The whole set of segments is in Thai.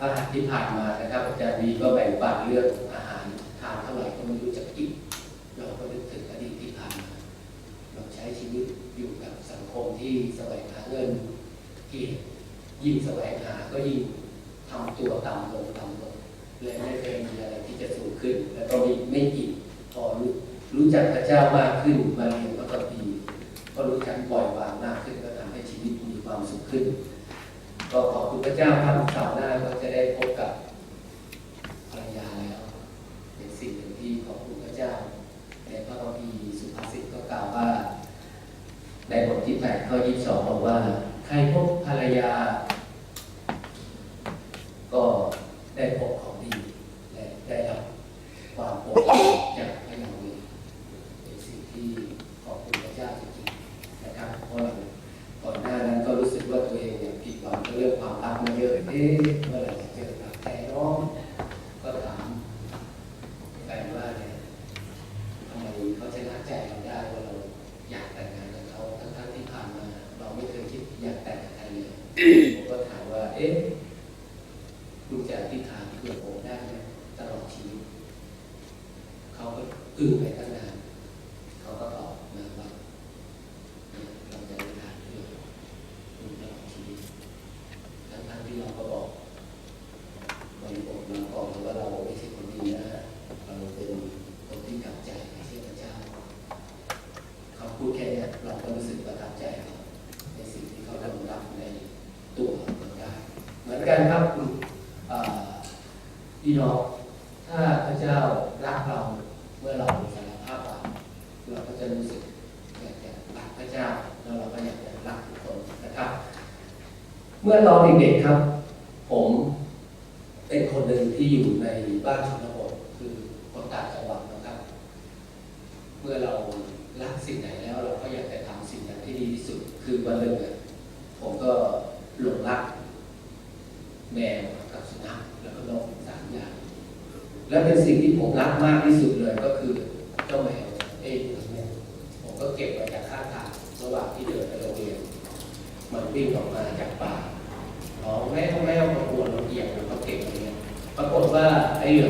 พระหัตที่ผ่านมานะครับอาจารย์วีก็แบ่งปันเรื่องอาหารทานเท่าไหร่ก็ไม่รู้จักกินเราก็นึกถึงอดีตที่ผ่านมาเราใช้ชีวิตอยู่กับสังคมที่แสวงหาเงินเกียรยิ่งแสวงหาก็ยิ่งทำตัวต่ำลงต่ำลงเลยไม่เคยมีอะไรที่จะสูงขึ้น แล้วก็มีไม่อิ่พอรู้รู้จักพระเจ้ามากขึ้นมาเรียนพระคัมภีร์ก็รู้จักปล่อยวางมากขึ้นก็ทำให้ชีวิตมีความสุขขึ้น ก็ขอบคุณพระเจ้าท่านสาวหน้าก็ ข้อที่สองบอกว่า ใครพบภรรยา อาจารครับพี่น้องถ้าพระเจ้ารักเราเมื่อเราสารภาพบาปเราก็จะรู้สึกอยากจะรักพระเจ้าแล้วเราก็อยากจะรักทุกคนนะครับ เมื่อเราเด็กๆครับ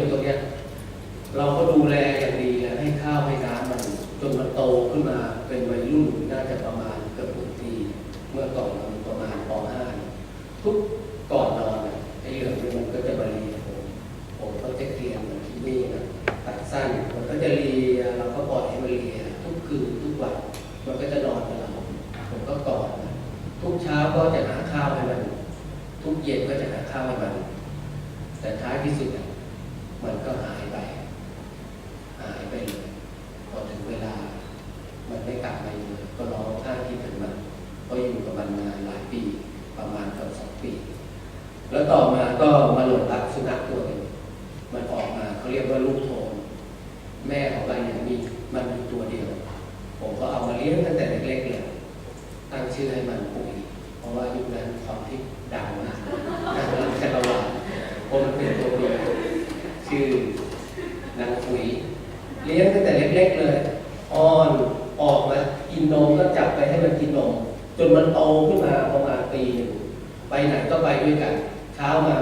อตรงเนี้ยเราก็ดูแลอย่างดีให้ข้าวให้น้ำมันจนมันโตขึ้นมาเป็นวัยรุ่นน่าจะประมาณเกือบหนึ่งปีเมื่อก่อน เล็กๆเลยตั้งชื่อให้มันปุ๋ยเพราะว่ายุคนั้นความที่ดังมากดังมากแต่ระวังเพาะมันเป็นตัวเมียชื่อนางปุ๋ยเลี้ยงตั้งแต่เล็ก ๆ เลยอ้อนออกมากินนมก็จับไปให้มันกินนม จนมันโตขึ้นมาประมาณปีไปไหนก็ไปด้วยกัน เช้ามา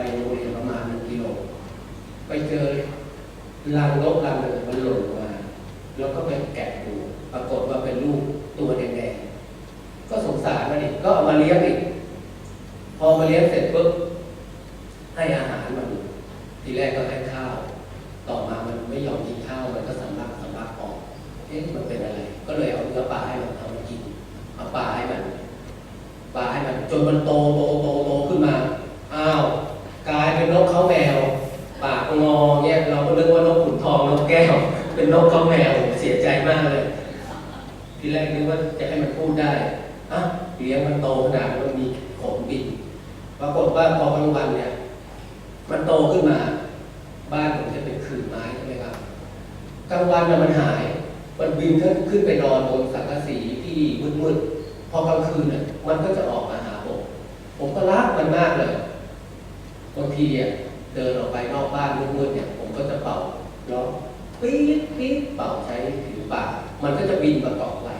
ไปโรงเรียนประมาณหนึ่งกิโล ไปเจอลังลบลังหนึ่งมันหล่นมา แล้วก็ไปแกะดูปรากฏว่าเป็นลูกตัวแดงๆก็สงสารมันอีกก็เอามาเลี้ยงอีก พอมาเลี้ยงเสร็จปุ๊บ หาย มันบินขึ้นขึ้นไปนอนบนสังกะสีที่มืดๆ พอกลางคืนน่ะมันก็จะออกมาหาผม ผมก็รักมันมากเลยบางทีอะเดินออกไปนอกบ้านมืดๆเนี่ย ผมก็จะเป่าร้องปี๊ดปี๊ดเป่าใช้ผิวปาก มันก็จะบินมาเกาะไหล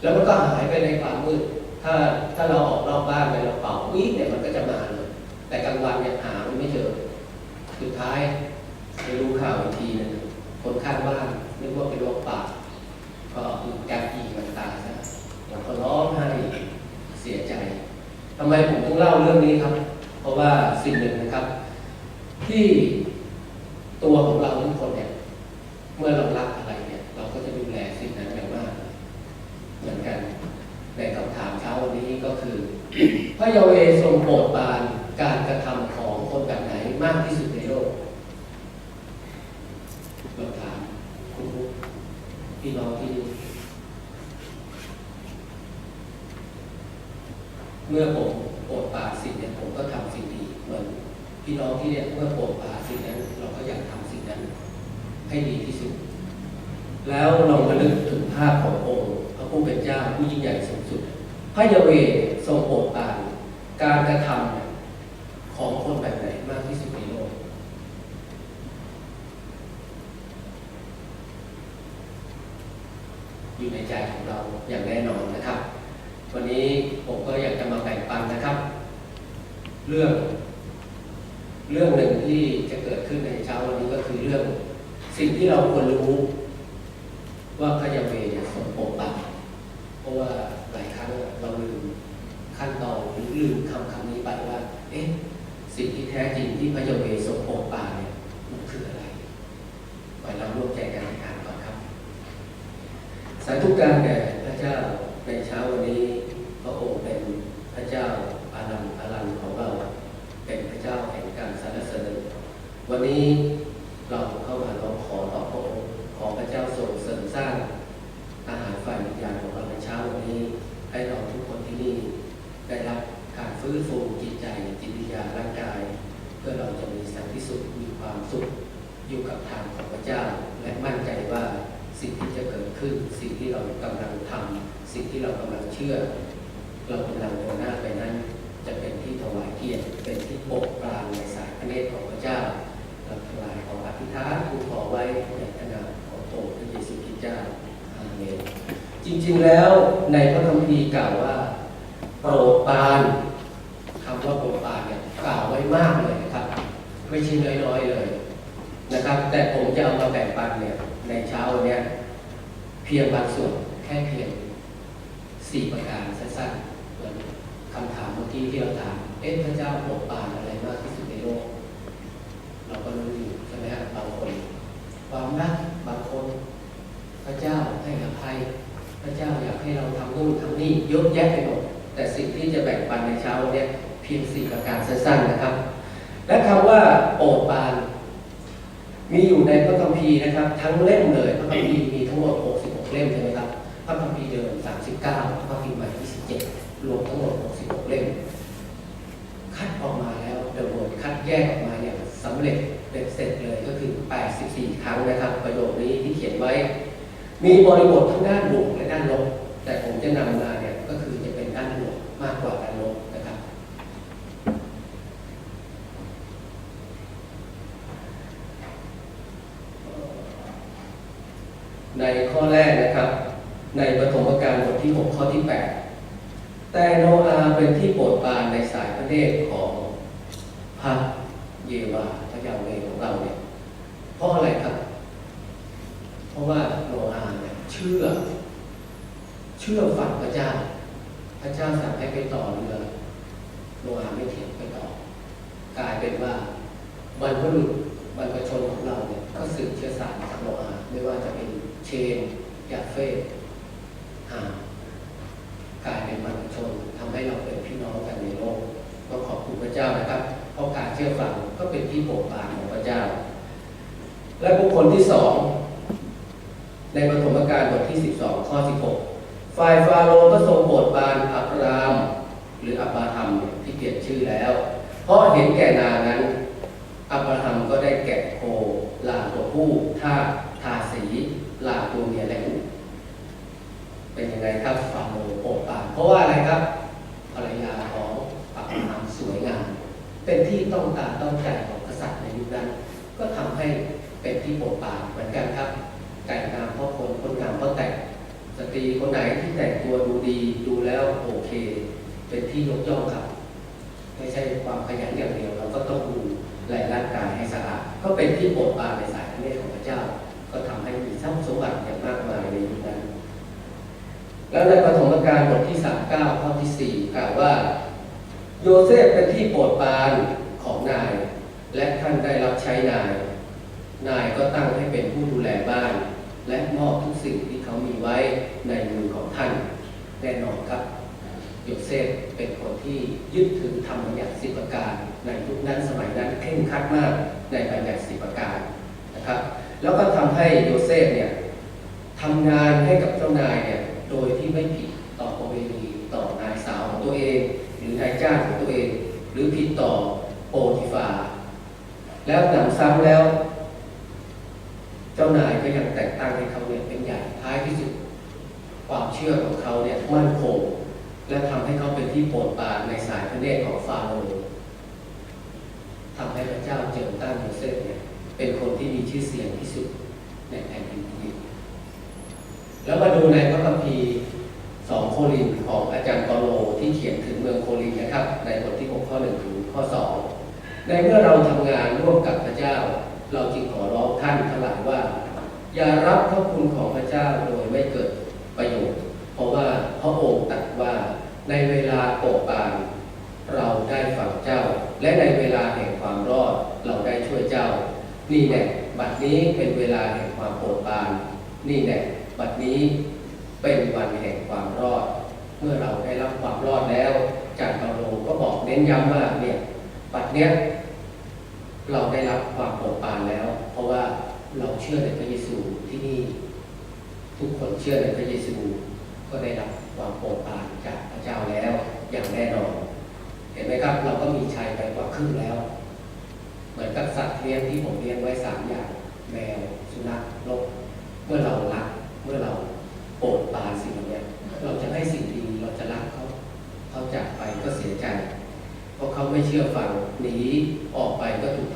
แล้วมันก็หายไปในความมืด ถ้าถ้าเราออกนอกบ้านไปเราเป่าปี๊ดเนี่ยมันก็จะมาเลย แต่กลางวันเนี่ยหามันไม่เจอ สุดท้ายไปรู้ข่าวอีกทีนึง คนข้างบ้านนึกว่าเป็นโรคปากก็คือการอีมันตายซะเราก็ร้องไห้เสียใจทำไมผมต้องเล่าเรื่องนี้ครับ เพราะว่าสิ่งหนึ่งนะครับ ที่ตัวของเราทุกคนเนี่ยเมื่อเรารักอะไรเนี่ย เราก็จะดูแลสิ่งนั้นอย่างมาก เหมือนกันในคำถามเช้าวันนี้ก็คือ พระเยาเวทรงโปรดปานการกระทำของคนแบบไหนมากที่สุดในโลกเราถามคุณผู้พี่น้องที่นี่ เมื่อผมโปรดปาสิ่งเนี่ยผมก็ทำสิ่งดีเหมือนพี่น้องที่เนี่ยเมื่อโปรดปาสิ่งนั้น เราก็อยากทำสิ่งนั้น ให้ดีที่สุด แล้วลองมาลึกถึงภาพขององค์พระผู้เป็นเจ้าผู้ยิ่งใหญ่สูงสุดพระยาเวห์ทรงโปรดปรานการกระทำเนี่ยของคนแบบไหนมากที่สุดในโลก อยู่ในใจของเราอย่างแน่นอนนะครับ วันนี้ผมก็อยากจะมาแบ่งปันนะครับ เรื่อง เรื่องหนึ่งที่จะเกิดขึ้นในเช้าวันนี้ก็คือเรื่องสิ่งที่เราควรรู้ ว่าพระยาเวห์เนี่ยทรงโปรดปรานเพราะว่าหลายครั้งเราลืมขั้นตอนหรือลืมคำคำนี้ไปว่า เอ๊ะ สิ่งที่แท้จริงที่พระยาเวห์ทรงโปรดปรานเนี่ยมันคืออะไรไปเราร่วมใจกันอ่านก่อนครับ สาธุการแด่พระเจ้าในเช้าวันนี้พระองค์เป็นพระเจ้าอาลันอาลันของเรา เป็นพระเจ้าแห่งการสรรเสริญวันนี้เราเข้ามาร้องขอต่อพระองค์ขอพระเจ้าทรงเสริมสร้างอาหารฝ่ายวิญญาณของเราในเช้าวันนี้ ให้เราทุกคนที่นี่ได้รับการฟื้นฟูจิตใจจิตวิญญาณร่างกาย เพื่อเราจะมีสันติสุขมีความสุขอยู่กับทางของพระเจ้า และมั่นใจว่าสิ่งที่จะเกิดขึ้น สิ่งที่เรากำลังทำสิ่งที่ เรากำลังเชื่อ เรากำลังเดินหน้าไปนั้น จะเป็นที่ถวายเกียรติเป็นที่โปรปราในสายพระเนตรของพระเจ้าเราทั้งหลายของอธิษฐานทูลขอไว้ในพระนามของพระองพระเยซูคริสต์เจ้าอาเมนจริงๆแล้วในพระคัมภีร์กล่าวว่า โปรดปานคำว่าโปรดปานเนี่ยกล่าวไว้มากเลยนะครับ ไม่ใช่น้อยๆเลยนะครับ แต่ผมจะเอามาแบ่งปันเนี่ยในเช้าวันเนี้ยเพียงบางส่วนแค่เพียง สี่ประการสั้นๆเหมือนคำถามเมื่อกี้ที่เราถาม เอ๊ะพระเจ้าโปรดปานอะไรมากที่สุดในโลก เราก็รู้อยู่ใช่ไหมฮะบางคน ความรักบางคน พระเจ้าให้อภัยพระเจ้าอยากให้เราทำนู่นทำนี่เยอะแยะไปหมด แต่สิ่งที่จะแบ่งปันในเช้าเนี้ยเพียงสี่ประการสั้นๆนะครับ และคำว่าโปรดปาน มีอยู่ในพระคัมภีร์นะครับ ทั้งเล่มเลยพระคัมภีร์มีทั้งหมด 66 เล่มใช่ไหมครับพระคัมภีร์ เดิม39พระคัมพ์ใหม่27รวมทั้งหมด 66 เล่ม คัดออกมาแล้วเดอะโวดคัดแยกออกมาอย่างสำเร็จเป็นเสร็จเลยก็คือ 84 ครั้งนะครับ ประโยคนี้ที่เขียนไว้ มีบริบททั้งด้านบวกและด้านลบ แต่ผมจะนำมาเนี่ยก็คือจะเป็นด้านบวกมากกว่าด้านลบนะครับ ในข้อแรกนะครับ ในปฐมกาลบทที่ 6 ข้อที่ 8 แต่โนอาห์เป็นที่โปรดปรานใน สายพระเนตรของพระเยวาพระยาเวของเราเนี่ยเพราะอะไรครับ เพราะว่าโนอาเนี่ยเชื่อ เชื่อฝังพระเจ้า พระเจ้าสั่งให้ไปต่อเรือโนอาไม่เถียงไปต่อ กลายเป็นว่าบรรพบุรุษบรรพชนของเราเนี่ยก็สืบเชื้อสายจากโนอาไม่ว่าจะเป็นเชนยาเฟต ชื่อฟังก็เป็นที่โปรดปรานของพระเจ้า และบุคคลที่สองในปฐมกาลบทที่ 12 ข้อ 16 ฝ่ายฟาโรห์ก็ทรงโปรดปรานอับราม หรืออับราฮัมที่เปลี่ยนชื่อแล้ว เพราะเห็นแก่นานั้น อับราฮัมก็ได้แกะโคลาตัวผู้ท่าทาสีลาตัวเมียและลูกเป็นยังไงครับฟาโรห์โปรดปรานเพราะว่าอะไรครับภรรยาของอับราฮัมสวยงาม เป็นที่ต้องตาต้องใจของกษัตริย์ในยุคนั้น ก็ทำให้เป็นที่โปรดปรานเหมือนกันครับไก่งามเพราะคนคนงามเพราะแต่งสตรีคนไหนที่แต่งตัวดูดีดูแล้วโอเค เป็นที่ยกย่องครับ ไม่ใช่ความขยันอย่างเดียว เราก็ต้องดูแลร่างกายให้สะอาดก็เป็นที่โปรดปรานในสายพระเนตรของพระเจ้า ก็ทำให้มีทรัพย์สมบัติอย่างมากมายในยุคนั้น แล้วในปฐมกาลบทที่ 39ข้อที่ 4 กล่าวว่า โยเซฟเป็นที่โปรดปรานของนาย และท่านได้รับใช้นาย นายก็ตั้งให้เป็นผู้ดูแลบ้าน และมอบทุกสิ่งที่เขามีไว้ในมือของท่านแน่นอนครับ โยเซฟเป็นคนที่ยึดถือธรรมบัญญัติสิบประการในยุคนั้นสมัยนั้นเคร่งครัดมากในบัญญัติสิบประการนะครับ แล้วก็ทำให้โยเซฟเนี่ยทำงานให้กับเจ้านายเนี่ยโดยที่ไม่ผิด นายจ้างของตัวเอง หรือผิดต่อโปรติฟา แล้วหนำซ้ำแล้ว เจ้านายก็ยังแต่งตั้งให้เขาเนี่ยเป็นใหญ่ท้ายที่สุด ความเชื่อของเขาเนี่ยมั่นคงและทำให้เขาเป็นที่โปรดปรานในสายพระเนตรของฟาโรห์ทำให้พระเจ้าเจิมตั้งโยเซฟเนี่ยเป็นคนที่มีชื่อเสียงที่สุดในแผ่นดินอียิปต์แล้วมาดูในพระคัมภีร์ ในเมื่อเราทำงานร่วมกับพระเจ้า เราจึงขอร้องท่านทั้งหลายว่า อย่ารับพระคุณของพระเจ้าโดยไม่เกิดประโยชน์ เพราะว่าพระองค์ตรัสว่าในเวลาโปรดปานเราได้ฟังเจ้า และในเวลาแห่งความรอดเราได้ช่วยเจ้า นี่แน่บัดนี้เป็นเวลาแห่งความโปรดปานนี่แน่บัดนี้เป็นวันแห่งความรอด เมื่อเราได้รับความรอดแล้วจารย์เปาโลก็บอกเน้นย้ำว่าเนี่ยบัดเนี้ย เราได้รับความโปรดปรานแล้ว เพราะว่าเราเชื่อในพระเยซูที่นี่ ทุกคนเชื่อในพระเยซู ก็ได้รับความโปรดปรานจากพระเจ้าแล้วอย่างแน่นอน เห็นไหมครับ เราก็มีชัยไปกว่าครึ่งแล้ว เหมือนกับสัตว์เลี้ยงที่ผมเลี้ยงไว้สามอย่างแมวสุนัขนกเมื่อเรารักเมื่อเราโปรดปรานสิ่งเหล่านี้เราจะให้สิ่งดีเราจะรักเขาเขาจากไปก็เสียใจ เพราะเขาไม่เชื่อฟังหนีออกไปก็ถูก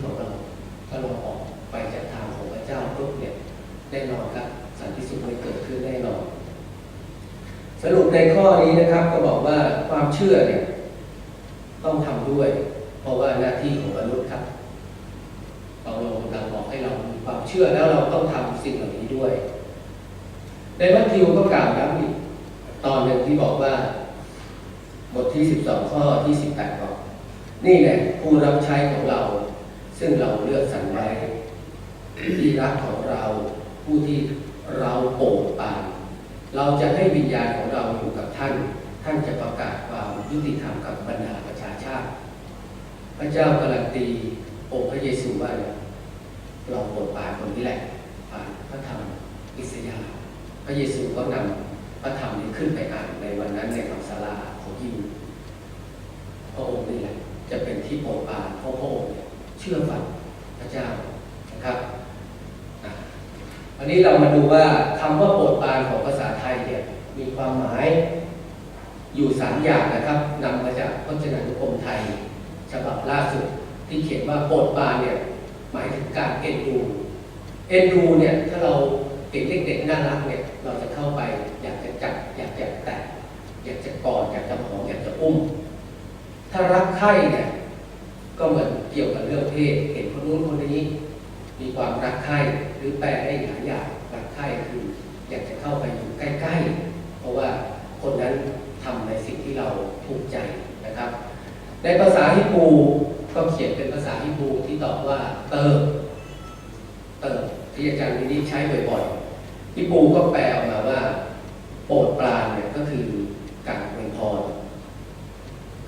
ทำร้ายเหมือนชีวิตของเราถ้าเราออกไปจากทางของพระเจ้าปุ๊บเนี่ยแน่นอนครับสันติสุขไม่เกิดขึ้นแน่นอน สรุปในข้อนี้นะครับก็บอกว่าความเชื่อเนี่ยต้องทำด้วย เพราะว่าหน้าที่ของมนุษย์ครับเปาโลกำลังบอกให้เรามีความเชื่อแล้วเราต้องทำสิ่งเหล่านี้ด้วย ในมัทธิวก็กล่าวย้ำอีกตอนหนึ่งที่บอกว่า บทที่ 12 ข้อที่ 18บอกนี่แหละผู้รับใช้ของเรา ซึ่งเราเลือกสรรไว้ที่รักของเราผู้ที่เราโปรดปานเราจะให้วิญญาณของเราอยู่กับท่าน ท่านจะประกาศความยุติธรรมกับบรรดาประชาชาติ พระเจ้าการันตีองค์พระเยซูว่าเนี่ยเราโปรดปานคนนี้แหละผ่านพระธรรมอิสยาห์พระเยซูก็นำพระธรรมนี้ขึ้นไปอ่านในวันนั้นในธรรมศาลาของยิวพระองค์นี่แหละจะเป็นที่โปรดปานเพราะพระองค์ เชื่อฟังพระเจ้านะครับอันนี้เรามาดูว่าคำว่าโปรดปานของภาษาไทยเนี่ยมีความหมายอยู่สามอย่างนะครับนำมาจากพจนานุกรมไทย ฉบับล่าสุดที่เขียนว่าโปรดปานเนี่ยหมายถึงการเอ็นดูเอ็นดูเนี่ยถ้าเราเด็กเด็กๆน่ารักเนี่ยเราจะเข้าไปอยากจะจับอยากจะแตะอยากจะกอดอยากจะหอมอยากจะอุ้ม ถ้ารักใคร่เนี่ยก็เหมือน เกี่ยวกับเรื่องเพศเห็นคนนู้นคนนี้ มีความรักใคร่หรือแปลได้หลายอย่างรักใคร่คืออยากจะเข้าไปอยู่ใกล้ ๆ เพราะว่าคนนั้นทำในสิ่งที่เราภูมิใจนะครับ ในภาษาฮิบูก็เขียนเป็นภาษาฮิบูที่ตอบว่าเติมเติมที่อาจารย์วินิจใช้บ่อยๆฮิบูก็แปลออกมาว่า โปรดปรานเนี่ยก็คือการอวยพร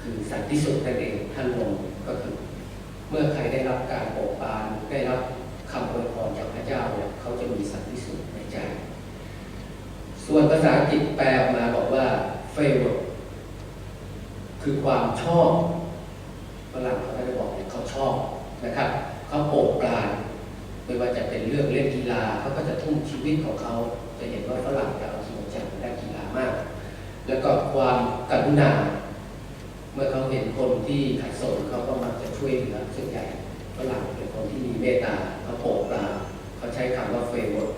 คือสันติสุขนั่นเองท่านลงก็คือ เมื่อใครได้รับการโปรดปรานได้รับคำอวยพรจากพระเจ้าเนี่ยเขาจะมีสันติสุขในใจ ส่วนภาษาอังกฤษแปลออกมาบอกว่า favor คือความชอบฝรั่งเขาก็จะบอกเนี่ยเขาชอบนะครับเขาโปรดปรานไม่ว่าจะเป็นเรื่องเล่นกีฬาเขาก็จะทุ่มชีวิตของเขาจะเห็นว่าฝรั่งจะเอาจริงจังด้านกีฬามาก แล้วก็ความกรุณา เมื่อเขาเห็นคนที่ขัดสนเขาก็มักจะช่วยเหลือส่วนใหญ่ฝรั่งเป็นคนที่มีเมตตาเขาโปรดปรานเขาใช้คำว่าเฟร์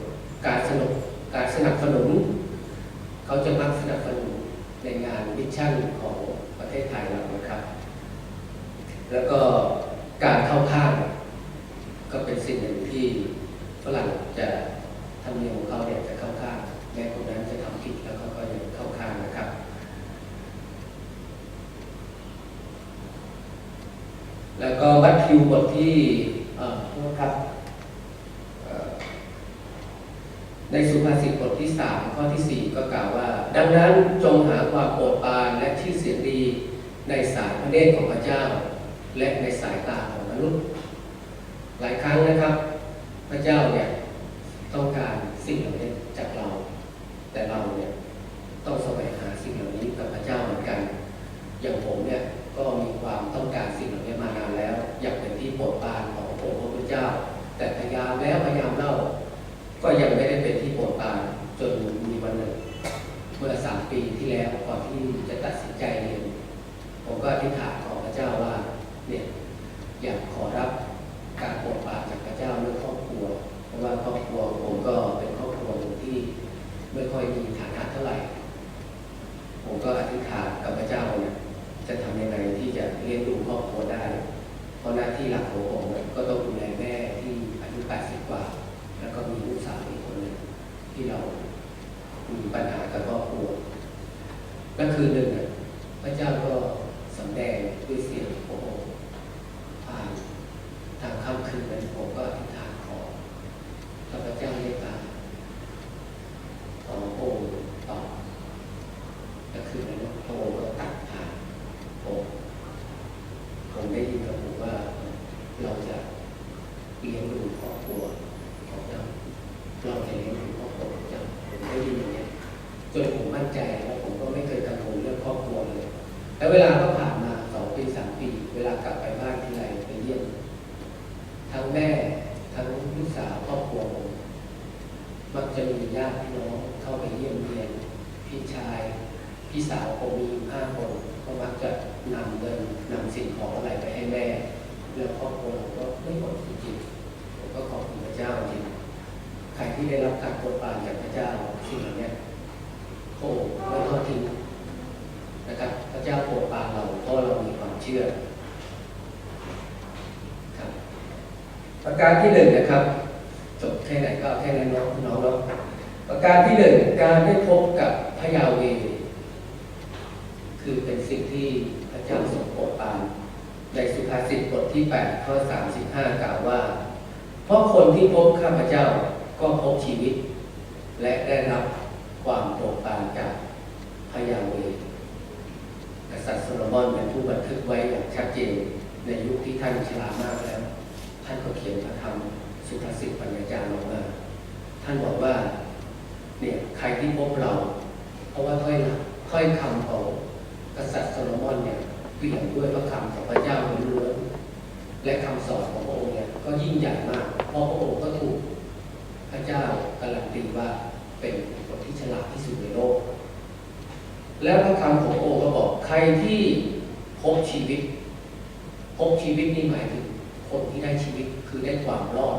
การสนุกการสนับสนุน เขาจะมักสนับสนุนในงานมิชชั่นของประเทศไทยเรานะครับ แล้วก็การเข้าข้าง ก็เป็นสิ่งหนึ่งที่ฝรั่งจะทำเนียมของเขาเนี่ยจะเข้าข้างแม้คนนั้นจะทำผิดแล้วเขาก็ยังเข้าข้างนะครับ แล้วก็มัทธิวบทที่เอ่อโทษครับเอ่อในสุภาษิตบทที่ 3 ข้อที่ 4 ก็กล่าวว่า ดังนั้นจงหาความโปรดปรานและชื่อเสียงดีใน สางค่ำคืนนั้นผมก็อธิษฐานขอข้าพระเจ้าเมตตาขอพระองค์ตอบ ก็คือนั้นพระองค์ก็ตัดผ่านผมผมได้ยินกับผมว่าเราจะเลี้ยงดูครอบครัวของเราเราจะเลี้ยงดูครอบครัวของเราผมได้ยินอย่างนี้ยจนผมมั่นใจแล้วผมก็ไม่เคยกังวลเรื่องครอบครัวเลย แล้วเวลาก็ผ่านมาสองปีสามปี เวลากลับไปบ้านที่ไรไปเยี่ยมทั้งแม่ทั้งลูกสาวครอบครัวผมมักจะมีญาติพี่น้องเข้าไปเยี่ยมเยียนพี่ชาย พี่สาวผมมีอยู่ห้าคนก็มักจะนำเงินนำสิ่งของอะไรไปให้แม่แล้วครอบครัวเราก็ไม่หมดจริงๆผมก็ขอบคุณพระเจ้าจริงใครที่ได้รับการโปรดปรานจากพระเจ้าสิ่งเหล่านี้โอ้ไม่ทอดทิ้งนะครับ พระเจ้าโปรดปรานเราเพราะเรามีความเชื่อครับประการที่หนึ่งนะครับจบแค่ไหนก็แค่นั้นน้องน้องเนาะประการที่หนึ่งการได้พบกับพระยาเวคือเป็นสิ่งที่พระเจ้าทรงโปรดปรานในสุภาษิตบทที่8ข้อ35กล่าวว่า เพราะคนที่พบข้าพเจ้าก็พบชีวิต และได้รับความโปรดปรานจากพระยาเวห์กษัตริย์โซโลมอนเป็นผู้บันทึกไว้อย่างชัดเจนในยุคที่ท่านชรามากแล้ว ท่านก็เขียนพระธรรมสุภาษิตปัญญาจารย์ลงมา ท่านบอกว่าเนี่ยใครที่พบเรา เพราะว่าถ้อยถ้อยคำของกษัตริย์โซโลมอนเนี่ยเปลี่ยนด้วยพระคำของพระเจ้าล้วนๆและคำสอนของพระองค์เนี่ยก็ยิ่งใหญ่มาก เพราะพระองค์ก็ถูกพระเจ้าการันตีว่าเป็นคนที่ฉลาดที่สุดในโลก แล้วพระคำของพระองค์ก็บอกใครที่พบชีวิต พบชีวิตนี่หมายถึง คนที่ได้ชีวิตคือได้ความรอด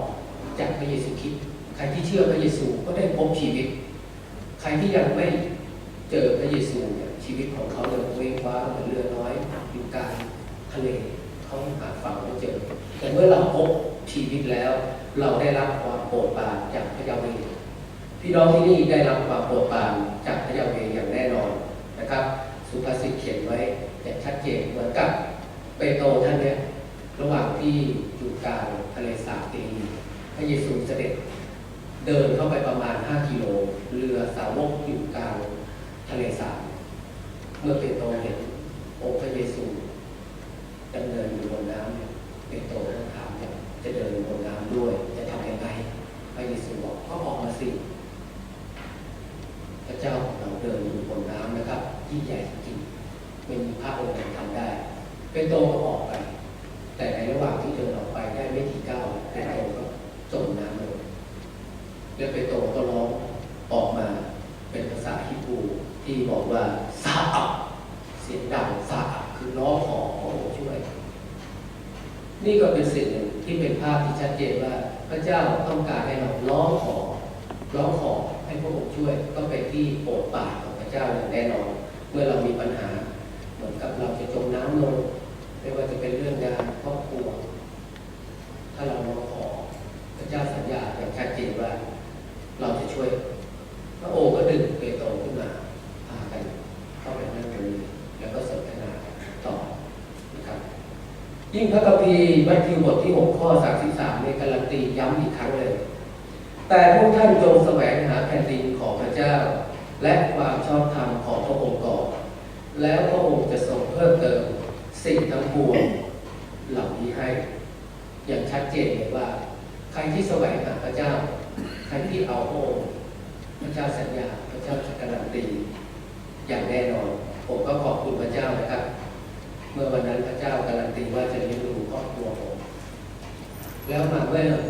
จากพระเยซูคริสต์ใครที่เชื่อพระเยซูก็ได้พบชีวิต ใครที่ยังไม่เจอพระเยซูเนี่ยชีวิตของเขาเนี่ยเว้งว้าเหมือนเรือน้อยอยู่กลางทะเลเขาหาฝั่งไม่เจอ แต่เมื่อเราพบชีวิตแล้ว เราได้รับความโปรดปรานจากพระยาเวห์พี่น้องที่นี่ได้รับความโปรดปรานจากพระยาเวห์อย่างแน่นอนนะครับ สุภาษิตเขียนไว้อย่างชัดเจนเหมือนกับเปโตรท่านเนี่ย ระหว่างที่อยู่กลางทะเลสาบตีพระเยซูเสด็จเดินเข้าไปประมาณ 5 กิโล เรือสาวกอยู่กลางทะเลสาบเมื่อเปโตรเห็นองค์พระเยซูดำเนินอยู่บนน้ำเปโตรก็ถามจะเดินบนน้ำด้วย จะทำยังไงพระเยซูบอกก็ออกมาสิพระเจ้าของเราเดินอยู่บนน้ำนะครับยิ่งใหญ่จริงๆไม่มีพระองค์ไหนทำได้ เปโตรก็ออกไป นี่ก็เป็นสิ่งหนึ่งที่เป็นภาพที่ชัดเจนว่าพระเจ้าต้องการให้เราร้องขอร้องขอให้พระองค์ช่วยก็ไปที่โปรดปรานของพระเจ้าอย่างแน่นอน เมื่อเรามีปัญหา เหมือนกับเราจะจมน้ำลงไม่ว่าจะเป็นเรื่องงานครอบครัว ถ้าเราร้องขอพระเจ้าสัญญาอย่างชัดเจนว่า เราจะช่วย พระองค์ก็ดึงเปโตรขึ้นมาพากันเข้าไปนั่งตรงนี้แล้วก็สนทนาต่อนะครับ ยิ่ง พระคัมภีร์มัทธิวบทที่ 6 ข้อ 33ในการันตีย้ำอีกครั้งเลย แต่พวกท่านจงแสวงหาแผ่นดินของพระเจ้า และ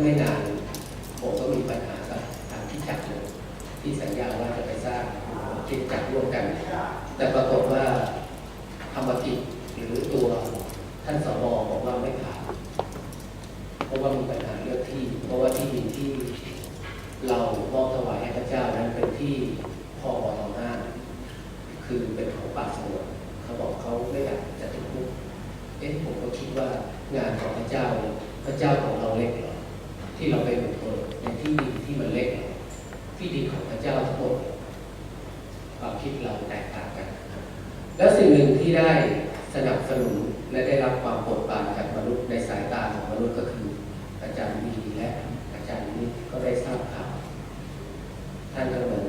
ไม่นานผมก็มีปัญหากับทางที่จักเลยที่สัญญาว่าจะไปสร้างกิจจักรร่วมกัน แต่ปรากฏว่าธรรมกิจหรือตัวท่านสบบอกว่าไม่ผ่านเพราะว่ามีปัญหาเรื่องที่ เพราะว่าที่ดินที่เรามอบถวายให้พระเจ้านั้นเป็นที่พอบอห้าคือเป็นของป่าสงวนเขาบอกเขาไม่อยากจะติดคุกเอ๊ะผมก็คิดว่างานของพระเจ้าพระเจ้าของเราเล็กเหร ที่เราไปบุกเบิกในที่ดินที่มันเล็กที่ดินของพระเจ้าทั้งหมดเนี่ยความคิดเราแตกต่างกัน แล้วสิ่งหนึ่งที่ได้สนับสนุนและได้รับความโปรดปรานสายตาของมนุษย์ก็คือ อาจารย์วีและอาจารย์นิดก็ได้ทราบข่าวท่านก็เหมือน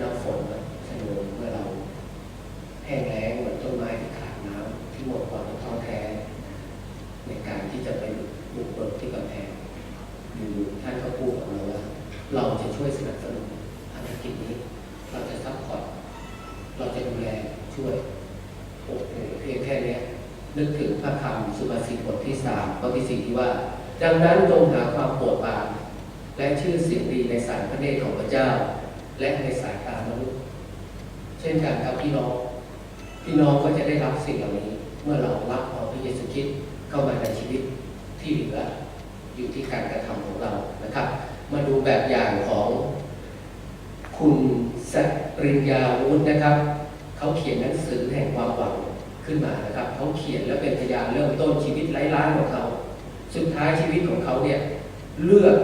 น้ำฝนนะเสนอเมื่อเรา แห้งแล้งเหมือนต้นไม้ที่ขาดน้ำที่หมดความท้อแท้ ในการที่จะไปบุกเบิกที่กำแพงอยู่ท่านก็พูดกับเราว่า เราจะช่วยสนับสนุนภารกิจนี้ เราจะซัพพอร์ตเราจะดูแลช่วยโอ้โหเพียงแค่เนี้ย นึกถึงพระคำสุภาษิตบทที่สามข้อที่สี่ที่ว่า ดังนั้นจงหาความโปรดปรานและชื่อเสียงดีในสายพระเนตรของพระเจ้า และในสายตามนุษย์ เช่นกันครับพี่น้อง พี่น้องก็จะได้รับสิ่งเหล่านี้ เมื่อเรารับเอาพระเยซูคริสต์เข้ามาในชีวิตที่เหลืออยู่ที่การกระทำของเรานะครับ มาดูแบบอย่างของคุณสริญญาวุฒินะครับ เขาเขียนหนังสือแห่งความหวังขึ้นมานะครับ เขาเขียนและเป็นพยานเริ่มต้นชีวิตไร้ๆของเขา สุดท้ายชีวิตของเขาเนี่ยเลือก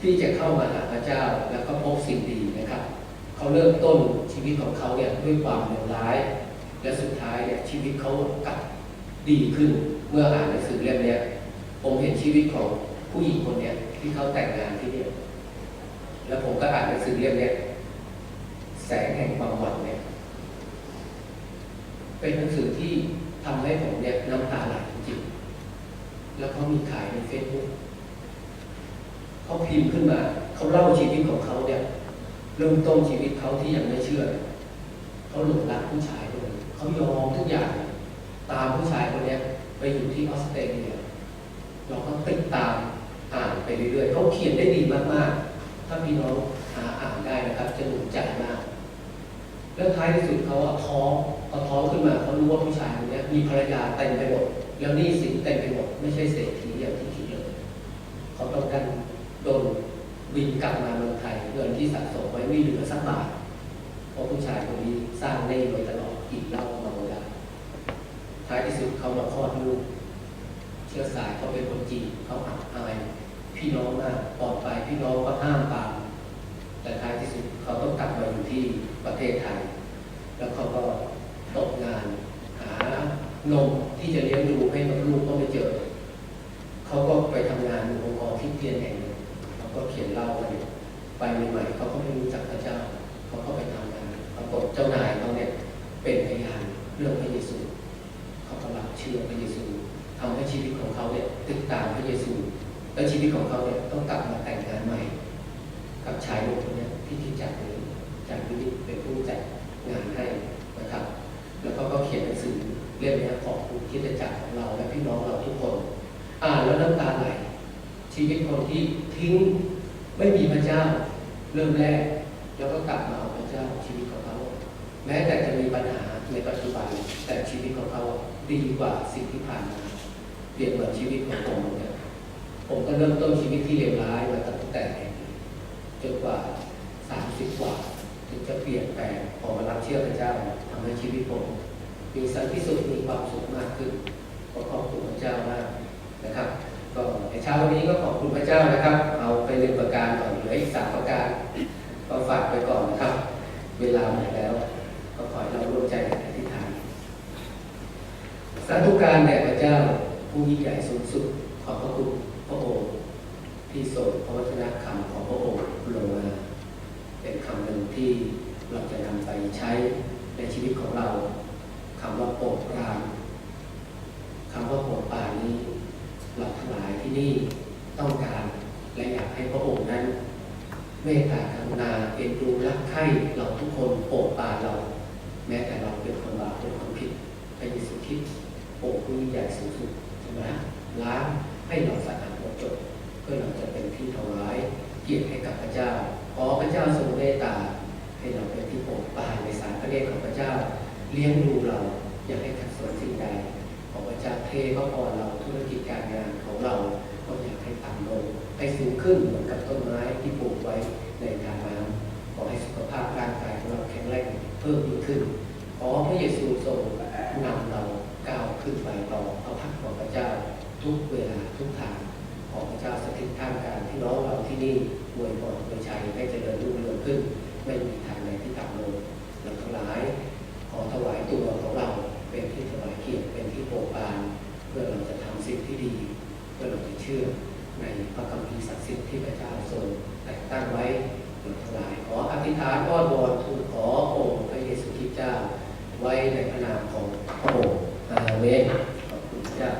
ที่จะเข้ามาหาพระเจ้าแล้วก็พบสิ่งดีนะครับ เขาเริ่มต้นชีวิตของเขาเนี่ยด้วยความเลวร้าย และสุดท้ายเนี่ยชีวิตเขากลับดีขึ้นเมื่ออ่านหนังสือเล่มเนี้ยผมเห็นชีวิตของผู้หญิงคนเนี้ยที่เขาแต่งงานที่เนี่ยแล้วผมก็อ่านหนังสือเล่มเนี้ยแสงแห่งความหวังเนี่ย เป็นหนังสือที่ทำให้ผมเนี่ยน้ำตาไหล แล้วเขามีขายในเฟซบุ๊กเขาพิมพ์ขึ้นมา เขาเล่าชีวิตของเขาเนี่ยเริ่มต้นชีวิตเขาที่ยังไม่เชื่อ เขาหลงรักผู้ชายคนนึงเขายอมทุกอย่าง ตามผู้ชายคนนี้ไปอยู่ที่ออสเตรเลียเราก็ติดตามอ่านไปเรื่อยๆเขาเขียนได้ดีมากๆ ถ้าพี่น้องหาอ่านได้นะครับ จะหนุนใจมาก แล้วท้ายที่สุดเขาท้องพอท้องขึ้นมาเขารู้ว่าผู้ชายคนนี้มีภรรยาเต็มไปหมด แล้วนี่สินเต็มไปหมดไม่ใช่เศรษฐีอย่างที่คิดเลยเขาต้องการโดนบินกลับมาเมืองไทยเงินที่สะสมไว้ไม่เหลือสักบาทเพราะผู้ชายคนนี้สร้างเล่ห์โดยตลอดกินเหล้าเมายาท้ายที่สุดเขามาคลอดลูกเชื้อสายเขาเป็น ชื่อพระเยซูทำให้ชีวิตของเขาเนี่ยติดตามพระเยซู และชีวิตของเขาเนี่ยต้องกลับมาแต่งงานใหม่ กับชายหนุ่มคนนี้ที่ที่จัดนี้จากวินิตเป็นผู้จัดงานให้นะครับ แล้วก็ก็เขียนหนังสือเล่มนี้ขอบคุณคิดจักรของเราและพี่น้องเราทุกคนอ่านแล้วน้ำตาไหลชีวิตคนที่ทิ้งไม่มีพระเจ้าเริ่มแรก แล้วก็กลับมาเอาพระเจ้าชีวิตของเขา แม้แต่จะมีปัญหาในปัจจุบันแต่ชีวิตของเขา ดีกว่าสิ่งที่ผ่านมาเปรียบเหมือนชีวิตของผมเนกันผมก็เริ่มต้นชีวิตที่เลวร้ายมาตั้งแต่จนกว่าสามสิบกว่า ถึงจะเปลี่ยนแปลงพอมารับเชื่อพระเจ้าทำให้ชีวิตผมมีสันติสุขมีความสุขมากขึ้นก็ขอบคุณพระเจ้ามากนะครับ ก็ในเช้าวันนี้ก็ขอบคุณพระเจ้านะครับ เอาไปหนึ่งประการก่อนเหลืออีกสามประการก็ฝากไปก่อนนะครับ เวลาหมดแล้ว ก็ขอให้เราร่วมใจกันอธิษฐาน สาธุการแด่พระเจ้าผู้ยิ่งใหญ่สูงสุดขอบพระคุณพระองค์ที่ทรงพระวจนะคำของพระองค์ลงมาเป็นคำหนึ่งที่เราจะนำไปใช้ในชีวิตของเราคำว่าโปรดปรานคำว่าโปรดปรานนี้เราทั้งหลายที่นี่ต้องการและอยากให้พระองค์นั้น เมตตากรุณาเอ็นดูรักใคร่ เลี้ยงดูเรา อยากให้ขัดสนสิ่งใดขอพระเจ้าเทพระพรเราธุรกิจการงานของเราก็อยากให้ต่ำลงให้สูงขึ้นเหมือนกับต้นไม้ที่ปลูกไว้ในทางน้ำขอให้สุขภาพร่างกายของเราแข็งแรงเพิ่มยิ่งขึ้นขอพระเยซูทรงนำเราก้าวขึ้นไปต่อพระพักของพระเจ้าทุกเวลาทุกทางขอพระเจ้าสถิตท่ามกลางพี่น้องเราที่นี่อวยพรอวยชัยให้เจริญรุ่งเรืองขึ้น ไม่มีทางใดที่ต่ำลงเราทั้งหลาย ขอถวายตัวของเราเป็นที่ถวายเกียรติเป็นที่โปรดปรานเพื่อเราจะทำสิ่งที่ดี เพื่อเราจะเชื่อในพระคัมภีร์ศักดิ์สิทธิ์ที่พระเจ้าทรงแต่งตั้งไว้เราทั้งหลายขออธิษฐานอ้อนวอนทูลขอองค์พระเยซูคริสต์เจ้า ไว้ในพระนามของพระองค์อาเมนขอบคุณพระเจ้า